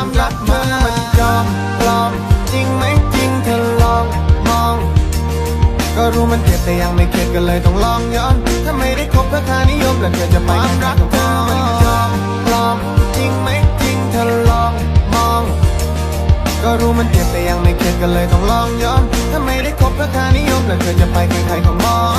ความรักมามันจอมปลอม จริงไหมจริงเธอลองมอง ก็รู้มันเจ็บแต่ยังไม่เข็ดก็เลยต้องลองย้อนถ้าไม่ได้คบเพื่อค่านิยมแล้วเธอจะไปความรักเธอมันจอมปลอม จริงไหมจริงเธอลองมอง ก็รู้มันเจ็บแต่ยังไม่เข็ดก็เลยต้องลองย้อนถ้าไม่ได้คบเพื่อค่านิยมแล้วเธอจะไปใครๆก็องรกกัมอง